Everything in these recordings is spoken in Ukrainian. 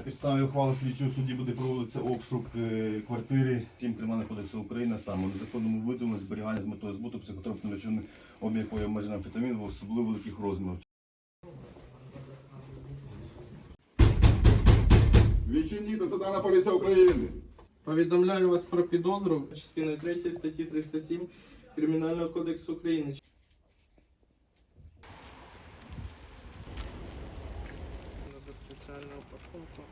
підставі ухвали слідчого судді буде проводитися обшук е, квартири Сім Кримінального кодексу України, саме незаконному видумленні зберігання з метою збуту психотропної речовини, обмін якої обмежений амфетамін в особливо великих розмірах. Відчиніть Національна поліція України. Повідомляю вас про підозру частиною 3 статті 307 Кримінального кодексу України. Спеціальну упаковку.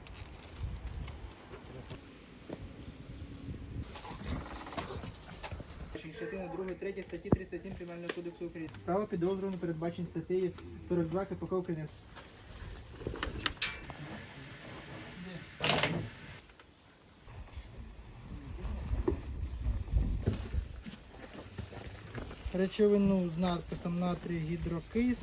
Частина 2, 3 статті 307 Кримінального кодексу України. Право підозрюваного передбачені статтею 42 КПК України. Речовину з надписом натрій гідрокис